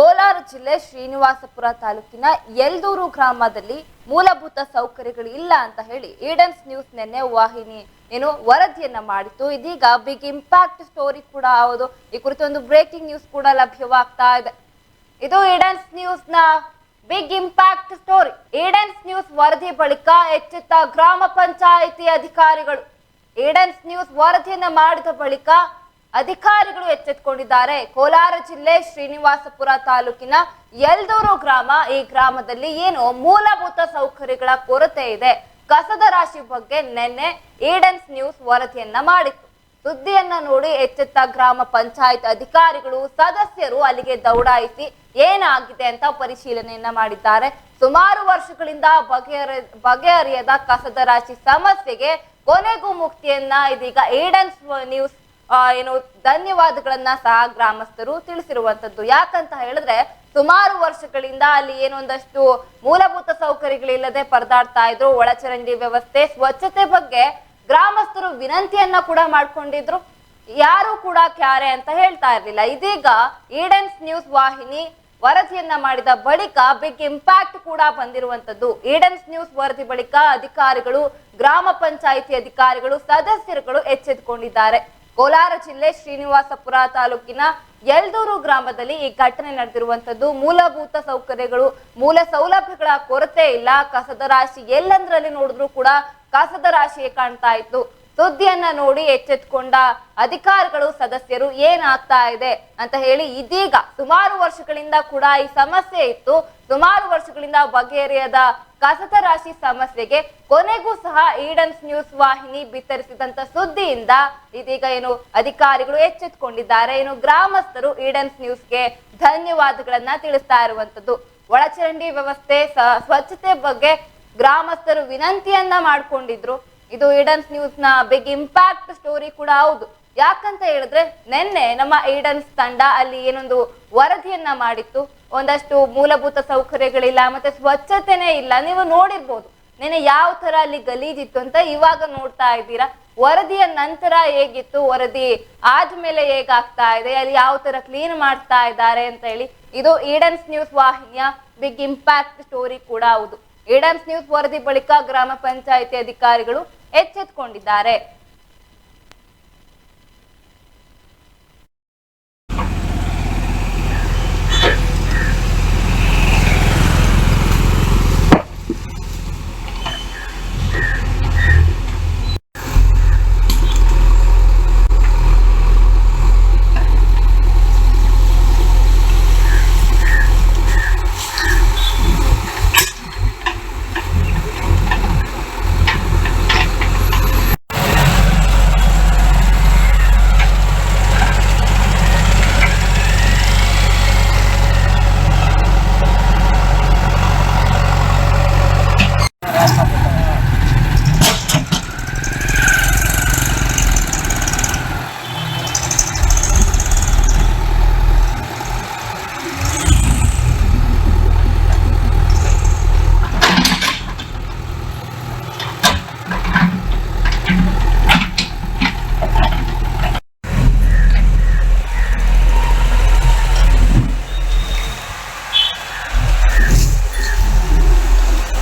ಕೋಲಾರ ಜಿಲ್ಲೆ ಶ್ರೀನಿವಾಸಪುರ ತಾಲೂಕಿನ ಯಲ್ದೂರು ಗ್ರಾಮದಲ್ಲಿ ಮೂಲಭೂತ ಸೌಕರ್ಯಗಳು ಇಲ್ಲ ಅಂತ ಹೇಳಿ ಈಡನ್ಸ್ ನ್ಯೂಸ್ ನಿನ್ನೆ ವಾಹಿನಿ ಏನು ವರದಿಯನ್ನ ಮಾಡಿತ್ತು. ಇದೀಗ ಬಿಗ್ ಇಂಪ್ಯಾಕ್ಟ್ ಸ್ಟೋರಿ ಕೂಡ ಹೌದು. ಈ ಕುರಿತು ಒಂದು ಬ್ರೇಕಿಂಗ್ ನ್ಯೂಸ್ ಕೂಡ ಲಭ್ಯವಾಗ್ತಾ ಇದೆ. ಇದು ಈಡನ್ಸ್ ನ್ಯೂಸ್ನ big impact story. Edens news ವರದಿ ಬಳಿಕ ಎಚ್ಚೆತ್ತ ಗ್ರಾಮ ಪಂಚಾಯಿತಿ ಅಧಿಕಾರಿಗಳು. ಈಡನ್ಸ್ ನ್ಯೂಸ್ ವರದಿಯನ್ನ ಮಾಡಿದ ಬಳಿಕ ಅಧಿಕಾರಿಗಳು ಎಚ್ಚೆತ್ಕೊಂಡಿದ್ದಾರೆ. ಕೋಲಾರ ಜಿಲ್ಲೆ ಶ್ರೀನಿವಾಸಪುರ ತಾಲೂಕಿನ ಯಲ್ದೂರು ಗ್ರಾಮ, ಈ ಗ್ರಾಮದಲ್ಲಿ ಏನು ಮೂಲಭೂತ ಸೌಕರ್ಯಗಳ ಕೊರತೆ ಇದೆ? ಕಸದ ರಾಶಿ ಬಗ್ಗೆ ನಿನ್ನೆ ಈಡನ್ಸ್ ನ್ಯೂಸ್ ವರದಿಯನ್ನ ಮಾಡಿತ್ತು. ಸುದ್ದಿಯನ್ನ ನೋಡಿ ಎಚ್ಚೆತ್ತ ಗ್ರಾಮ ಪಂಚಾಯತ್ ಅಧಿಕಾರಿಗಳು, ಸದಸ್ಯರು ಅಲ್ಲಿಗೆ ದೌಡಾಯಿಸಿ ಏನಾಗಿದೆ ಅಂತ ಪರಿಶೀಲನೆಯನ್ನ ಮಾಡಿದ್ದಾರೆ. ಸುಮಾರು ವರ್ಷಗಳಿಂದ ಬಗೆಹರ, ಬಗೆಹರಿಯದ ಕಸದ ರಾಶಿ ಸಮಸ್ಯೆಗೆ ಕೊನೆಗೂ ಮುಕ್ತಿಯನ್ನ ಇದೀಗ ಏಡನ್ಸ್ ನ್ಯೂಸ್ ಏನು ಧನ್ಯವಾದಗಳನ್ನ ಸಹ ಗ್ರಾಮಸ್ಥರು ತಿಳಿಸಿರುವಂತದ್ದು. ಯಾಕಂತ ಹೇಳಿದ್ರೆ, ಸುಮಾರು ವರ್ಷಗಳಿಂದ ಅಲ್ಲಿ ಏನೊಂದಷ್ಟು ಮೂಲಭೂತ ಸೌಕರ್ಯಗಳಿಲ್ಲದೆ ಪರದಾಡ್ತಾ ಇದ್ರು. ಒಳಚರಂಡಿ ವ್ಯವಸ್ಥೆ, ಸ್ವಚ್ಛತೆ ಬಗ್ಗೆ ಗ್ರಾಮಸ್ಥರು ವಿನಂತಿಯನ್ನ ಕೂಡ ಮಾಡ್ಕೊಂಡಿದ್ರು. ಯಾರು ಕೂಡ ಕ್ಯಾರೆ ಅಂತ ಹೇಳ್ತಾ ಇರ್ಲಿಲ್ಲ. ಇದೀಗ ಈಡನ್ಸ್ ನ್ಯೂಸ್ ವಾಹಿನಿ ವರದಿಯನ್ನ ಮಾಡಿದ ಬಳಿಕ ಬಿಗ್ ಇಂಪ್ಯಾಕ್ಟ್ ಕೂಡ ಬಂದಿರುವಂತದ್ದು. ಈಡನ್ಸ್ ನ್ಯೂಸ್ ವರದಿ ಬಳಿಕ ಅಧಿಕಾರಿಗಳು, ಗ್ರಾಮ ಪಂಚಾಯಿತಿ ಅಧಿಕಾರಿಗಳು, ಸದಸ್ಯರುಗಳು ಎಚ್ಚೆತ್ತುಕೊಂಡಿದ್ದಾರೆ ಕೋಲಾರ ಜಿಲ್ಲೆ ಶ್ರೀನಿವಾಸಪುರ ತಾಲೂಕಿನ ಯಲ್ದೂರು ಗ್ರಾಮದಲ್ಲಿ ಈ ಘಟನೆ ನಡೆದಿರುವಂತದ್ದು ಮೂಲಭೂತ ಸೌಕರ್ಯಗಳು, ಮೂಲ ಸೌಲಭ್ಯಗಳ ಕೊರತೆ ಇಲ್ಲ. ಕಸದ ರಾಶಿ ಎಲ್ಲಂದ್ರಲ್ಲಿ ನೋಡಿದ್ರು ಕೂಡ ಕಸದ ರಾಶಿಯೇ ಕಾಣ್ತಾ ಇತ್ತು. ಸುದ್ದಿಯನ್ನ ನೋಡಿ ಎಚ್ಚೆತ್ಕೊಂಡ ಅಧಿಕಾರಿಗಳು, ಸದಸ್ಯರು ಏನಾಗ್ತಾ ಇದೆ ಅಂತ ಹೇಳಿ ಇದೀಗ ಸುಮಾರು ವರ್ಷಗಳಿಂದ ಕೂಡ ಈ ಸಮಸ್ಯೆ ಇತ್ತು. ಸುಮಾರು ವರ್ಷಗಳಿಂದ ಬಗೆಹರಿಯದ ಕಸದ ರಾಶಿ ಸಮಸ್ಯೆಗೆ ಕೊನೆಗೂ ಸಹ ಈಡನ್ಸ್ ನ್ಯೂಸ್ ವಾಹಿನಿ ಬಿತ್ತರಿಸಿದಂತ ಸುದ್ದಿಯಿಂದ ಇದೀಗ ಏನು ಅಧಿಕಾರಿಗಳು ಎಚ್ಚೆತ್ಕೊಂಡಿದ್ದಾರೆ. ಏನು ಗ್ರಾಮಸ್ಥರು ಈಡನ್ಸ್ ನ್ಯೂಸ್ಗೆ ಧನ್ಯವಾದಗಳನ್ನ ತಿಳಿಸ್ತಾ ಇರುವಂತದ್ದು. ಒಳಚರಂಡಿ ವ್ಯವಸ್ಥೆ ಸ್ವಚ್ಛತೆ ಬಗ್ಗೆ ಗ್ರಾಮಸ್ಥರು ವಿನಂತಿಯನ್ನ ಮಾಡ್ಕೊಂಡಿದ್ರು. ಇದು ಈಡನ್ಸ್ ನ್ಯೂಸ್ನ ಬಿಗ್ ಇಂಪ್ಯಾಕ್ಟ್ ಸ್ಟೋರಿ ಕೂಡ ಹೌದು. ಯಾಕಂತ ಹೇಳಿದ್ರೆ, ನಿನ್ನೆ ನಮ್ಮ ಈಡನ್ಸ್ ತಂಡ ಅಲ್ಲಿ ಏನೊಂದು ವರದಿಯನ್ನ ಮಾಡಿತ್ತು. ಒಂದಷ್ಟು ಮೂಲಭೂತ ಸೌಕರ್ಯಗಳಿಲ್ಲ, ಮತ್ತೆ ಸ್ವಚ್ಛತೆನೇ ಇಲ್ಲ. ನೀವು ನೋಡಿರ್ಬೋದು ನೆನೆ ಯಾವ ತರ ಅಲ್ಲಿ ಗಲೀಜಿತ್ತು ಅಂತ ಇವಾಗ ನೋಡ್ತಾ ಇದ್ದೀರಾ? ವರದಿಯ ನಂತರ ಹೇಗಿತ್ತು? ವರದಿ ಆದ್ಮೇಲೆ ಹೇಗಾಗ್ತಾ ಇದೆ? ಅಲ್ಲಿ ಯಾವ ತರ ಕ್ಲೀನ್ ಮಾಡ್ತಾ ಇದ್ದಾರೆ ಅಂತ ಹೇಳಿ. ಇದು ಈಡನ್ಸ್ ನ್ಯೂಸ್ ವಾಹಿನಿಯ ಬಿಗ್ ಇಂಪ್ಯಾಕ್ಟ್ ಸ್ಟೋರಿ ಕೂಡ ಹೌದು. ಈಡನ್ಸ್ ನ್ಯೂಸ್ ವರದಿ ಬಳಿಕ ಗ್ರಾಮ ಪಂಚಾಯಿತಿ ಅಧಿಕಾರಿಗಳು ಎಚ್ಚೆತ್ತುಕೊಂಡಿದ್ದಾರೆ